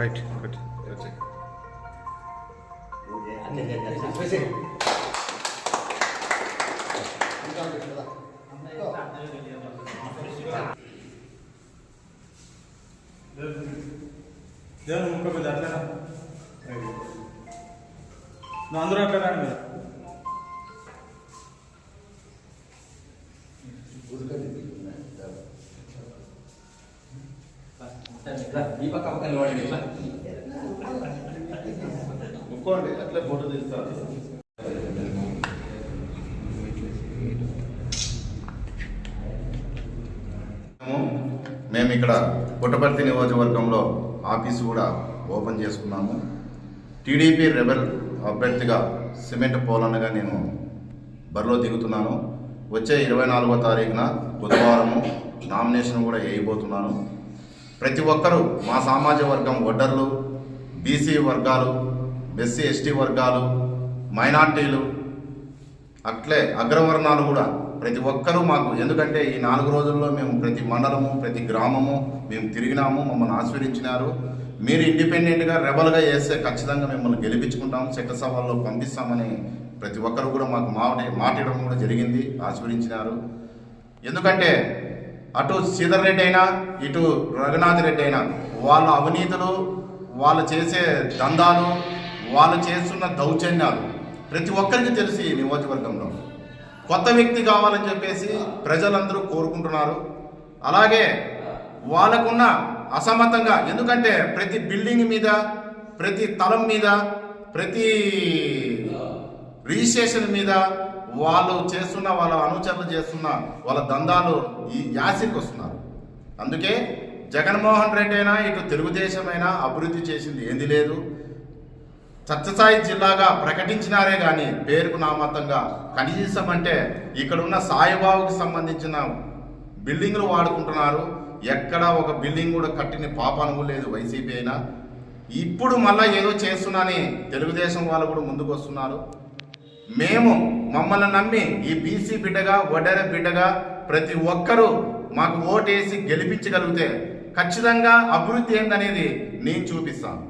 Right good దేవుని ముక్క మీద అట్లా నువ్వు అందరూ అట్లా రాండి మీరు ఈ పక్క పక్క నిలబడండి ఇట్లా. ముక్కోండి అట్లే ఫోటో తీస్తారు మేము ఇక్కడ పుట్టపర్తి నియోజకవర్గంలో ఆఫీసు కూడా ఓపెన్ చేసుకున్నాము. టీడీపీ రెబెల్ అభ్యర్థిగా సిమెంట్ పోలన్నగా నేను బరిలో దిగుతున్నాను. వచ్చే ఇరవై నాలుగో తారీఖున బుధవారము నామినేషన్ కూడా వేయబోతున్నాను. ప్రతి ఒక్కరూ మా సామాజిక వర్గం ఒడ్డర్లు బీసీ వర్గాలు ఎస్సీ ఎస్టీ వర్గాలు మైనార్టీలు అట్లే అగ్రవర్ణాలు కూడా ప్రతి ఒక్కరూ మాకు ఎందుకంటే ఈ నాలుగు రోజుల్లో మేము ప్రతి మండలము ప్రతి గ్రామము మేము తిరిగినాము మమ్మల్ని ఆస్వాదించినారు మీరు ఇండిపెండెంట్గా రెబల్గా చేస్తే ఖచ్చితంగా మిమ్మల్ని గెలిపించుకుంటాం చట్టసభల్లో పంపిస్తామని ప్రతి ఒక్కరు కూడా మాకు మాట మాట్లాడడం కూడా జరిగింది ఆస్వాదించినారు ఎందుకంటే అటు శ్రీధర్ రెడ్డి అయినా ఇటు రఘునాథ్ రెడ్డి అయినా వాళ్ళ అవినీతులు వాళ్ళు చేసే దందాలు వాళ్ళు చేస్తున్న దౌర్జన్యాలు ప్రతి ఒక్కరికి తెలిసి ఈ నియోజకవర్గంలో. కొత్త వ్యక్తి కావాలని చెప్పేసి ప్రజలందరూ కోరుకుంటున్నారు. అలాగే వాళ్ళకున్న అసమతంగా ఎందుకంటే ప్రతి బిల్డింగ్ మీద ప్రతి తలం మీద ప్రతి రిజిస్ట్రేషన్ మీద వాళ్ళు చేస్తున్న వాళ్ళ అనుచరులు చేస్తున్న వాళ్ళ దందాలు ఈ యాసిడ్కి వస్తున్నారు. అందుకే జగన్మోహన్ రెడ్డి అయినా ఇటు తెలుగుదేశమైనా అభివృద్ధి చేసింది ఏంది లేదు. సత్యసాయి జిల్లాగా ప్రకటించినారే కానీ పేరుకు నామతంగా కనీసం అంటే ఇక్కడ ఉన్న సాయిబాబుకి సంబంధించిన బిల్డింగ్లు వాడుకుంటున్నారు. ఎక్కడ ఒక బిల్డింగ్ కూడా కట్టిన పాపాను లేదు వైసీపీ అయినా. ఇప్పుడు మళ్ళీ ఏదో చేస్తున్నాని తెలుగుదేశం వాళ్ళు కూడా ముందుకు వస్తున్నారు మేము మమ్మల్ని నమ్మి ఈ బీసీ బిడ్డగా వడ్డెర బిడ్డగా ప్రతి ఒక్కరూ మాకు ఓటేసి గెలిపించగలిగితే ఖచ్చితంగా అభివృద్ధి ఏందనేది నేను చూపిస్తాను.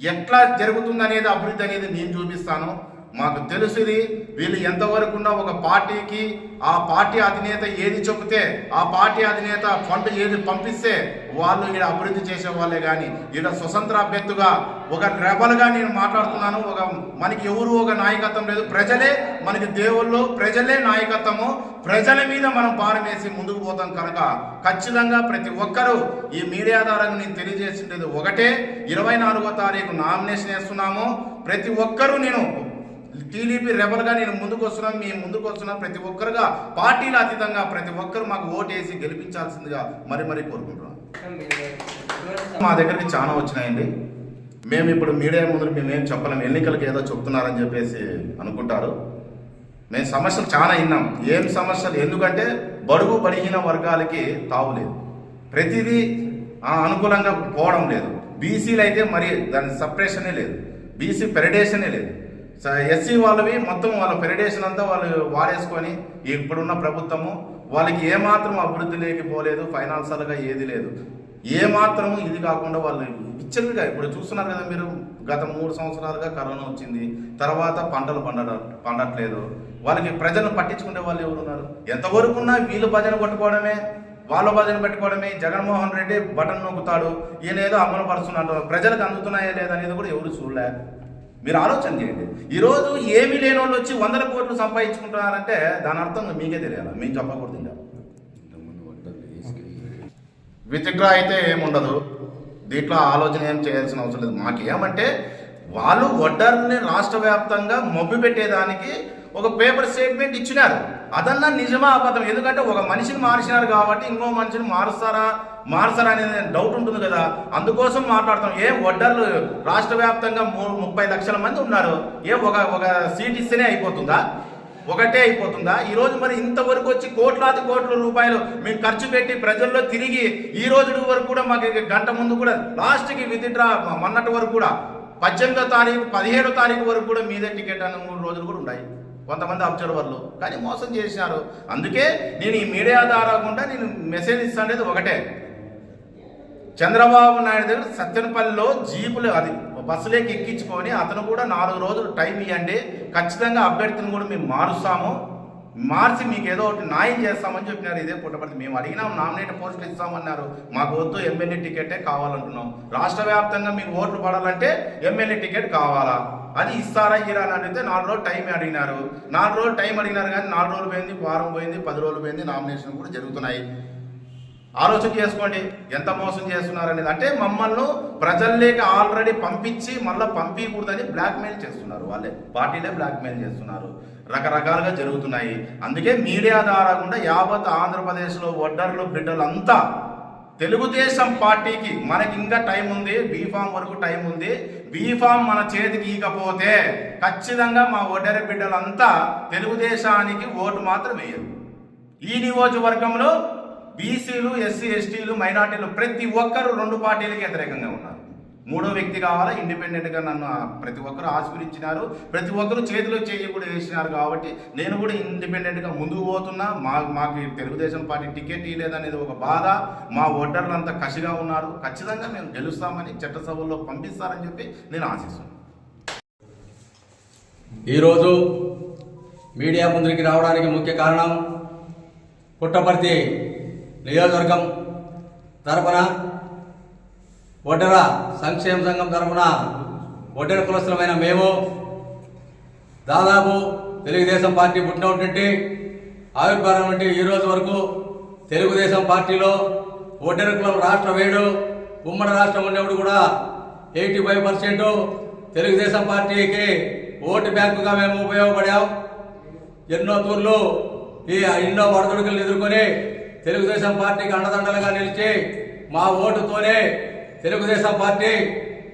ఎట్లా జరుగుతుంది అనేది అభివృద్ధి అనేది నేను చూపిస్తాను. మాకు తెలిసింది వీళ్ళు ఎంతవరకు ఉన్న ఒక పార్టీకి ఆ పార్టీ అధినేత ఏది చెబితే ఆ పార్టీ అధినేత ఫండ్ ఏది పంపిస్తే వాళ్ళు ఈడ అభివృద్ధి చేసే వాళ్ళే కానీ ఈడ స్వతంత్ర అభ్యర్థిగా ఒక రెబల్గా నేను మాట్లాడుతున్నాను. ఒక మనకి ఎవరు ఒక నాయకత్వం లేదు. ప్రజలే మనకి దేవుళ్ళు ప్రజలే నాయకత్వము. ప్రజల మీద మనం భారం వేసి ముందుకు పోతాం కనుక ఖచ్చితంగా ప్రతి ఒక్కరూ ఈ మీడియా ద్వారా నేను తెలియజేసిండేది ఒకటే. ఇరవై నాలుగో తారీఖు నామినేషన్ వేస్తున్నాము. ప్రతి ఒక్కరూ నేను టీడీపీ రెబల్గా నేను ముందుకు వస్తున్నాను మీ ముందుకు వస్తున్నాను. ప్రతి ఒక్కరుగా పార్టీల అతీతంగా ప్రతి ఒక్కరు మాకు ఓటేసి గెలిపించాల్సిందిగా మరి మరీ కోరుకుంటున్నాను మా దగ్గరికి చాలా వచ్చినాయండి. మేము ఇప్పుడు మీడియా ముందు మేమేం చెప్పలేము. ఎన్నికలకు ఏదో చెప్తున్నారని చెప్పేసి అనుకుంటారు. మేము సమస్యలు చాలా విన్నాం. ఏం సమస్యలు? ఎందుకంటే బడుగు బడిగిన వర్గాలకి తావులేదు ప్రతిదీ అనుకూలంగా పోవడం లేదు. బీసీలు అయితే మరి దాని సపరేషనే లేదు. బీసీ పెరడేషనే లేదు. ఎస్సీ వాళ్ళవి మొత్తం వాళ్ళ పెరడేషన్ అంతా వాళ్ళు వాడేసుకొని ఇప్పుడున్న ప్రభుత్వము వాళ్ళకి ఏమాత్రం అభివృద్ధి లేకపోలేదు ఫైనాన్షియల్గా ఏది లేదు. ఏ మాత్రము ఇది కాకుండా వాళ్ళు ఇచ్చలుగా ఇప్పుడు చూస్తున్నారు కదా మీరు గత మూడు సంవత్సరాలుగా కరోనా వచ్చింది తర్వాత పంటలు పండట పండట్లేదు. వాళ్ళకి ప్రజలను పట్టించుకునే వాళ్ళు ఎవరున్నారు? ఎంతవరకు ఉన్నా వీళ్ళు భజన కొట్టుకోవడమే వాళ్ళ భజన పెట్టుకోవడమే జగన్మోహన్ రెడ్డి బటన్ నొక్కుతాడు ఈయన ఏదో అమలు పరుస్తున్నాడు ప్రజలకు అందుతున్నాయా లేదనేది కూడా ఎవరు చూడలే. మీరు ఆలోచన చేయండి. ఈరోజు ఏమీ లేని వాళ్ళు వచ్చి వందల కోట్లు సంపాదించుకుంటున్నారంటే దాని అర్థం మీకే తెలియాలి? మేము చెప్పకూడదు ఇంకా. విత్డ్రా అయితే ఏముండదు. దీంట్లో ఆలోచన ఏం చేయాల్సిన అవసరం లేదు. మాకు ఏమంటే వాళ్ళు వడ్డర్ని రాష్ట్ర వ్యాప్తంగా మొబ్బి పెట్టేదానికి ఒక పేపర్ స్టేట్మెంట్ ఇచ్చినారు. అదన్నా నిజమా అబద్ధం ఎందుకంటే ఒక మనిషిని మార్చినారు కాబట్టి ఇంకో మనిషిని మారుస్తారా? మారుస్తారా అనేది డౌట్ ఉంటుంది కదా. అందుకోసం మాట్లాడతాం ఏ ఒడ్డర్లు రాష్ట్ర వ్యాప్తంగా ముప్పై లక్షల మంది ఉన్నారు. ఏ ఒక ఒక సీట్ ఇస్తేనే అయిపోతుందా? ఒకటే అయిపోతుందా? ఈరోజు మరి ఇంతవరకు వచ్చి కోట్లాది కోట్ల రూపాయలు మేము ఖర్చు పెట్టి ప్రజల్లో తిరిగి ఈ రోజు వరకు కూడా మాకు గంట ముందు కూడా లాస్ట్కి విత్డ్రా మొన్నటి వరకు కూడా పద్దెనిమిదో తారీఖు పదిహేడో తారీఖు వరకు కూడా మీదే టికెట్ అన్న మూడు రోజులు కూడా ఉన్నాయి. కొంతమంది అబ్జర్వర్లు. కానీ మోసం చేసినారు. అందుకే నేను ఈ మీడియా ద్వారా కూడా నేను మెసేజ్ ఇస్తానేది ఒకటే. చంద్రబాబు నాయుడు దగ్గర సత్యనపల్లిలో జీపులు అది బస్సులోకి ఎక్కించుకొని అతను కూడా నాలుగు రోజులు టైం ఇవ్వండి ఖచ్చితంగా అభ్యర్థిని కూడా మేము మారుస్తాము. మార్చి మీకు ఏదో ఒకటి న్యాయం చేస్తామని చెప్పినారు. ఇదే పుట్టపర్తి మేము అడిగినాం నామినేట్ పోస్టులు ఇస్తామన్నారు. మాకు వద్దు ఎమ్మెల్యే టికెటే కావాలంటున్నాం. రాష్ట్ర వ్యాప్తంగా మీకు ఓట్లు పడాలంటే ఎమ్మెల్యే టికెట్ కావాలా? అది ఇస్తారా ఇరా అని అడిగితే నాలుగు రోజులు టైం అడిగినారు. నాలుగు రోజులు టైం అడిగినారు కానీ నాలుగు రోజులు పోయింది వారం పోయింది పది రోజులు పోయింది నామినేషన్ కూడా జరుగుతున్నాయి. ఆలోచన చేసుకోండి ఎంత మోసం చేస్తున్నారనేది అంటే మమ్మల్ని ప్రజల్లోకి ఆల్రెడీ పంపించి మళ్ళీ పంపించకూడదని బ్లాక్మెయిల్ చేస్తున్నారు వాళ్ళే. పార్టీలే బ్లాక్మెయిల్ చేస్తున్నారు. రకరకాలుగా జరుగుతున్నాయి. అందుకే మీడియా ద్వారా కూడా యావత్ ఆంధ్రప్రదేశ్లో ఒడ్డర్లు బిడ్డలంతా తెలుగుదేశం పార్టీకి మనకి ఇంకా టైం ఉంది బీఫామ్ వరకు టైం ఉంది. బీఫామ్ మన చేతికి ఇకపోతే ఖచ్చితంగా మా ఒడ్డరి బిడ్డలంతా తెలుగుదేశానికి ఓటు మాత్రం వేయరు. ఈ నియోజకవర్గంలో బీసీలు ఎస్సీ ఎస్టీలు మైనార్టీలు ప్రతి ఒక్కరు రెండు పార్టీలకి వ్యతిరేకంగా ఉన్నారు. మూడో వ్యక్తి కావాలా? ఇండిపెండెంట్గా నన్ను ప్రతి ఒక్కరు ఆశీర్వదించినారు. ప్రతి ఒక్కరు చేతిలో చేయి కూడా వేసినారు కాబట్టి నేను కూడా ఇండిపెండెంట్గా ముందుకు పోతున్నా. మా మాకు తెలుగుదేశం పార్టీ టికెట్ ఇవ్వలేదనేది ఒక బాధ. మా ఓటర్లు అంతా కసిగా ఉన్నారు. ఖచ్చితంగా మేము గెలుస్తామని చట్టసభల్లో పంపిస్తారని చెప్పి నేను ఆశిస్తున్నాను. ఈరోజు మీడియా ముందుకి రావడానికి ముఖ్య కారణం పుట్టపర్తి నియోజకవర్గం తరపున ఒడ్డెర సంక్షేమ సంఘం తరపున ఒడ్డెర కులస్తులమైన మేము దాదాపు తెలుగుదేశం పార్టీ పుట్టినటువంటి ఆవిర్భావం నుండి ఈ రోజు వరకు తెలుగుదేశం పార్టీలో ఒడ్డెర కులం రాష్ట్ర వేడు ఉమ్మడి రాష్ట్రం ఉండేప్పుడు కూడా ఎయిటీ ఫైవ్ పర్సెంట్ తెలుగుదేశం పార్టీకి ఓటు బ్యాంకుగా మేము ఉపయోగపడాం. ఎన్నో తూర్లు ఈ ఎన్నో వడదుడుకులను ఎదుర్కొని తెలుగుదేశం పార్టీకి అండదండలుగా నిలిచి మా ఓటుతోనే తెలుగుదేశం పార్టీ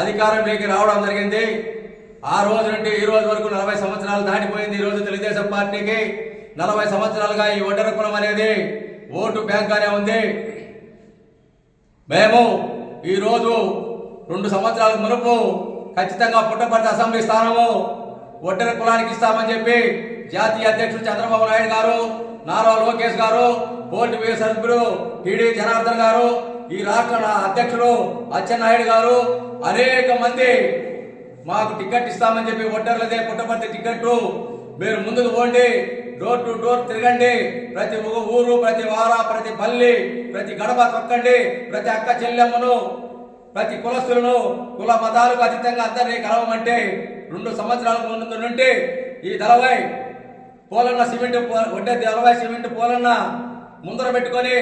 అధికారంలోకి రావడం జరిగింది. ఆ రోజు నుండి ఈ రోజు వరకు నలభై సంవత్సరాలు దాటిపోయింది ఈ రోజు తెలుగుదేశం పార్టీకి. నలభై సంవత్సరాలుగా ఈ ఒడ్డర కులం అనేది ఓటు బ్యాంక్గానే ఉంది. మేము ఈరోజు రెండు సంవత్సరాల మునుపు ఖచ్చితంగా పుట్టపర్తి అసెంబ్లీ స్థానము ఒడ్డర కులానికి ఇస్తామని చెప్పి జాతీయ అధ్యక్షుడు చంద్రబాబు నాయుడు గారు నారా లోకేష్ గారు పోటీ వ్యయ సభ్యుడు టీడీ జనార్దన్ గారు ఈ రాష్ట్ర నా అధ్యక్షుడు అచ్చెన్నాయుడు గారు అనేక మంది మాకు టికెట్ ఇస్తామని చెప్పి ఒడ్డర్లదే పుట్టపర్తి టికెట్ మీరు ముందుకు పోండి డోర్ టు డోర్ తిరగండి ప్రతి ఊరు ప్రతి వార ప్రతి పల్లి ప్రతి గడప తొక్కండి ప్రతి అక్క చెల్లెమ్మను ప్రతి కులస్తులను కుల మతాలకు అతీతంగా అందరినీ కలవమంటే రెండు సంవత్సరాల ముందు నుండి ఈ దళవై పోలన్న సిమెంట్ పో- ఒడ్డే దళవాయి సిమెంట్ పోలన్న. ముందర పెట్టుకొని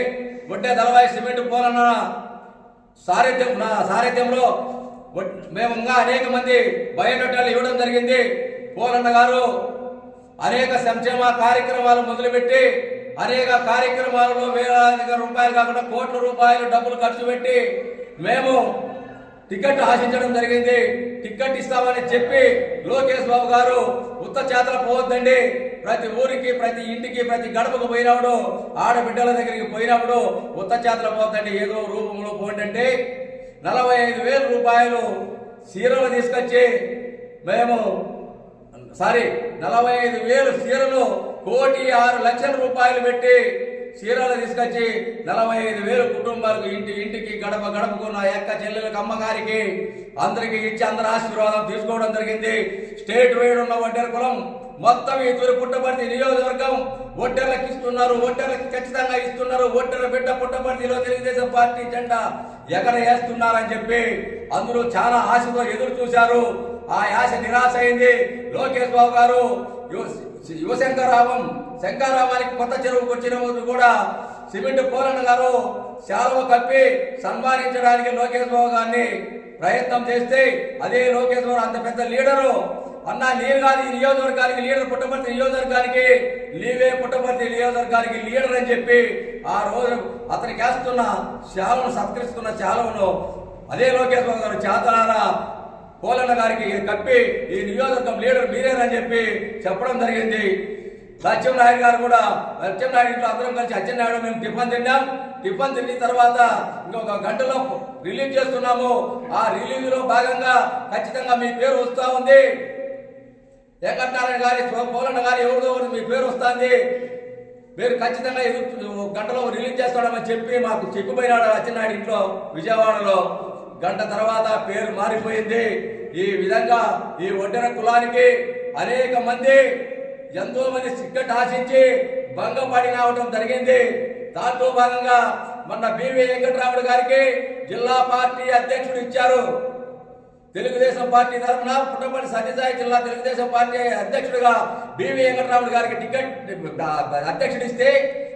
ఒడ్డే దళవాయి సిమెంట్ పోలన్న. సారథ్యం నా సారథ్యంలో మేము ఇంకా అనేక మంది బయోడేటాలు ఇవ్వడం జరిగింది. పోలన్న గారు అనేక సంక్షేమ కార్యక్రమాలు మొదలుపెట్టి అనేక కార్యక్రమాలలో వేలాది రూపాయలు కాకుండా కోట్ల రూపాయలు డబ్బులు ఖర్చు పెట్టి మేము టికెట్ ఆశించడం జరిగింది. టికెట్ ఇస్తామని చెప్పి లోకేష్ బాబు గారు ఉత్త చేతల పోవద్దండి. ప్రతి ఊరికి ప్రతి ఇంటికి ప్రతి గడపకు పోయినప్పుడు ఆడబిడ్డల దగ్గరికి పోయినప్పుడు ఉత్త చేతల పోతండి ఏదో రూపంలో పోండి నలభై ఐదు వేల రూపాయలు చీరలు తీసుకొచ్చి మేము సారీ నలభై ఐదు వేలు చీరలు కోటి ఆరు లక్షల రూపాయలు పెట్టి చీరలు తీసుకొచ్చి నలభై ఐదు వేలు కుటుంబాలకు ఇంటి ఇంటికి గడప గడపకు నా యొక్క చెల్లెలకు అమ్మగారికి అందరికి ఇచ్చి అందరి ఆశీర్వాదం తీసుకోవడం జరిగింది. స్టేట్ వైడ్ ఉన్న ఒడ్డెర కులం మొత్తం ఈ తూరు పుట్టపర్తి నియోజకవర్గం ఓటర్లకు ఇస్తున్నారు ఓటర్లకు ఖచ్చితంగా ఇస్తున్నారు. ఒడ్డెర బిడ్డ పుట్టపర్తిలో తెలుగుదేశం పార్టీ జెండా ఎక్కడ వేస్తున్నారని చెప్పి అందరూ చాలా ఆశతో ఎదురు చూశారు. ఆ ఆశ నిరాశ అయింది. లోకేష్ బాబు గారు యువ- యువశంకరామం శంకరామానికి కొత్త చెరువుకు వచ్చిన ముందు కూడా సిమెంట్ పోలన్న గారు శాలువ కప్పి సన్మానించడానికి లోకేష్ బాబు గారిని ప్రయత్నం చేస్తే అదే లోకేష్ బాబు అంత పెద్ద లీడరు. అన్న నేను కాదు ఈ నియోజకవర్గానికి లీడర్ పుట్టపర్తి నియోజకవర్గానికి నీవే పుట్టపర్తి నియోజకవర్గానికి లీడర్ అని చెప్పి ఆ రోజు అతనికి వేస్తున్న శాలను సత్కరిస్తున్న శాలువను అదే లోకేష్ బాబు గారు చేతనారా పోలన్న గారికి కప్పి ఈ నియోజకవర్గం లీడర్ మీరేనని చెప్పి చెప్పడం జరిగింది. సత్యం నాయుడు గారు కూడా సత్యం ఇంట్లో అందరం కలిసి అచ్చెన్నాయుడు మేము టిఫన్ తిన్నాం. టిఫన్ తిన్న తర్వాత ఇంకొక గంటలో రిలీజ్ చేస్తున్నాము. ఆ రిలీజ్లో భాగంగా ఖచ్చితంగా మీ పేరు వస్తూ ఉంది. వెంకటనారాయణ గారి పోలన్న గారి ఎవరిదో ఒకరు మీ పేరు వస్తుంది. మీరు ఖచ్చితంగా గంటలో రిలీజ్ చేస్తాడమని చెప్పి మాకు చెప్పిపోయినాడు అచ్చెన్నాయుడు ఇంట్లో విజయవాడలో. గంట తర్వాత పేరు మారిపోయింది. ఈ విధంగా ఈ ఒడ్డెర కులానికి అనేక మంది ఎంతో మంది సిగ్గట్ ఆశించి భంగపడి రావడం జరిగింది. దాంతో భాగంగా మొన్న బివి వెంకటరాముడు గారికి జిల్లా పార్టీ అధ్యక్షుడు ఇచ్చారు. తెలుగుదేశం పార్టీ తరఫున పుట్టపల్లి సత్యసాయి జిల్లా తెలుగుదేశం పార్టీ అధ్యక్షుడిగా బివి వెంకటరాముడు గారికి టికెట్ అధ్యక్షుడు ఇస్తే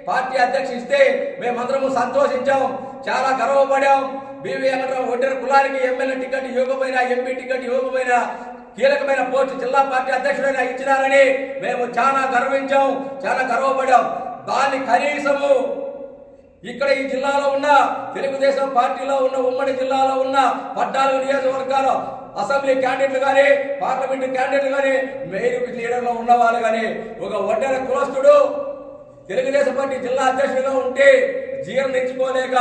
పార్టీ అధ్యక్షుడు ఇస్తే మేమందరము సంతోషించాం చాలా గర్వపడాం బివి వెంకటరావు ఒడ్డెర కులానికి ఎమ్మెల్యే టికెట్ ఇవ్వకపోయినా ఎంపీ టికెట్ ఇవ్వకపోయినా కీలకమైన పోస్టు జిల్లా పార్టీ అధ్యక్షుడైన ఇచ్చినారని మేము చాలా గర్వించాం చాలా గర్వపడాం దాన్ని కనీసము ఇక్కడ ఈ జిల్లాలో ఉన్న తెలుగుదేశం పార్టీలో ఉన్న ఉమ్మడి జిల్లాలో ఉన్న పద్నాలుగు నియోజకవర్గాలు అసెంబ్లీ క్యాండిడేట్లు కానీ పార్లమెంటు క్యాండిడేట్లు కానీ మెయిన్ లీడర్లో ఉన్నవాళ్ళు కానీ ఒక ఒడ్డెర కులస్తుడు తెలుగుదేశం పార్టీ జిల్లా అధ్యక్షుడిగా ఉంటే జీర్ణించుకోలేక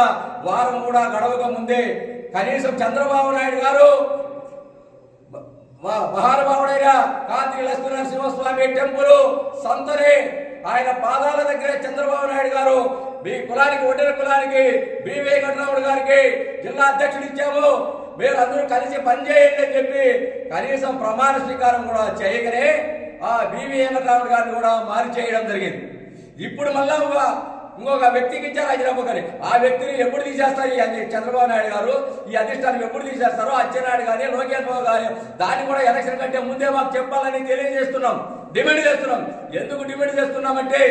వారం కూడా గడవక ముందే కనీసం చంద్రబాబు నాయుడు గారు మహానుభావుడైన కాంతి లక్ష్మీ నరసింహస్వామి టెంపుల్ సంతనే ఆయన పాదాల దగ్గరే చంద్రబాబు నాయుడు గారు మీ కులానికి ఒడ్డిన కులానికి బి. వెంకటరాముడు గారికి జిల్లా అధ్యక్షుడు ఇచ్చాము మీరందరూ కలిసి పనిచేయండి అని చెప్పి కనీసం ప్రమాణ స్వీకారం కూడా చేయగలే ఆ బివి వెంకటరాముడు గారిని కూడా మారి చేయడం జరిగింది. ఇప్పుడు మళ్ళా ఇంకొక వ్యక్తికి ఇచ్చారు హైదరాబాద్ గారి ఆ వ్యక్తిని ఎప్పుడు తీసేస్తారు? ఈ చంద్రబాబు నాయుడు గారు ఈ అధిష్టానం ఎప్పుడు తీసేస్తారో అచ్చెన్నాయుడు కానీ లోకేష్ బాబు కానీ దాన్ని కూడా ఎలక్షన్ కంటే ముందే మాకు చెప్పాలని తెలియజేస్తున్నాం. డిమాండ్ చేస్తున్నాం. ఎందుకు డిమాండ్ చేస్తున్నామంటే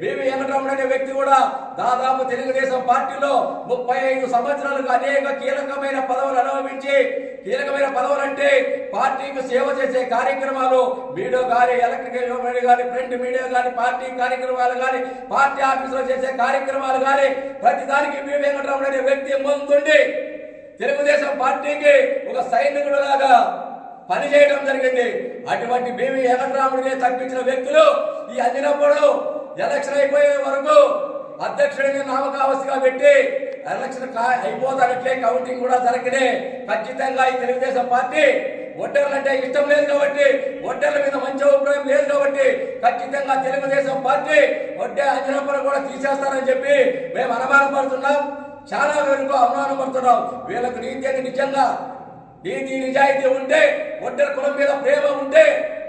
బీవీ వెంకటరమణ అనే వ్యక్తి కూడా దాదాపు తెలుగుదేశం పార్టీలో ముప్పై ఐదు సంవత్సరాలకు అనేక కీలకమైన పదవులు అనుభవించి కీలకమైన పదవులు అంటే పార్టీకి సేవ చేసే కార్యక్రమాలు మీడియా కానీ ఎలక్ట్రికల్ మీడియా కానీ ప్రింట్ మీడియా కానీ పార్టీ కార్యక్రమాలు కానీ పార్టీ ఆఫీసులో చేసే కార్యక్రమాలు కానీ ప్రతి దానికి బి వెంకటరమణ అనే వ్యక్తి ముందుండి తెలుగుదేశం పార్టీకి ఒక సైనికుడు లాగా పనిచేయడం జరిగింది. అటువంటి బీవీ వెంకటరాముడిని తప్పించిన వ్యక్తులు ఈ అందినప్పుడు ఎలక్షన్ అయిపోయే వరకు అధ్యక్షుడిని నామకావస్థగా పెట్టి ఎలక్షన్ అయిపోతానట్లే కౌంటింగ్ కూడా జరగనే ఖచ్చితంగా ఈ తెలుగుదేశం పార్టీ ఒడ్డర్లు అంటే ఇష్టం లేదు కాబట్టి ఒడ్డర్ల మీద మంచి అభిప్రాయం లేదు కాబట్టి ఖచ్చితంగా తెలుగుదేశం పార్టీ ఒడ్డే అంజనప్పను కూడా తీసేస్తారని చెప్పి మేము అనుమానం పడుతున్నాం చాలా వరకు అనుమానం పడుతున్నాం వీళ్ళకు నీతి అని నిజంగా నీతి నిజాయితీ ఉంటే ఒడ్డర కులం మీద ప్రేమ ఉంటే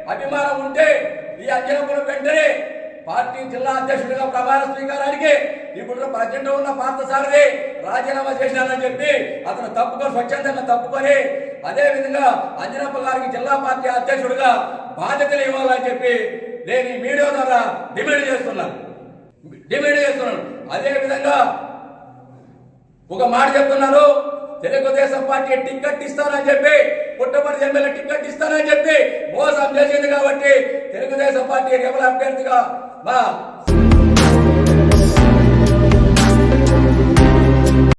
అభిమానం ఉంటే ఈ అంజనపురం వెంటనే పార్టీ జిల్లా అధ్యక్షుడిగా ప్రమాణ స్వీకారానికి ఇప్పుడు ప్రజెంట్ ఉన్న పార్థసారథి రాజీనామా చేసినానని చెప్పి అతను తప్పుకొని స్వచ్ఛందంగా తప్పుకొని అదే విధంగా అంజనప్ప గారికి జిల్లా పార్టీ అధ్యక్షుడిగా బాధ్యతలు ఇవ్వాలని చెప్పి నేను ఈ మీడియా ద్వారా డిమాండ్ చేస్తున్నాను డిమాండ్ చేస్తున్నాను. అదే విధంగా ఒక మాట చెప్తున్నారు తెలుగుదేశం పార్టీ టిక్కెట్ ఇస్తానని చెప్పి పుట్టపర్తి ఎమ్మెల్యే టిక్కెట్ ఇస్తానని చెప్పి మోసం చేసింది కాబట్టి తెలుగుదేశం పార్టీ రెబల్ అభ్యర్థిగా మా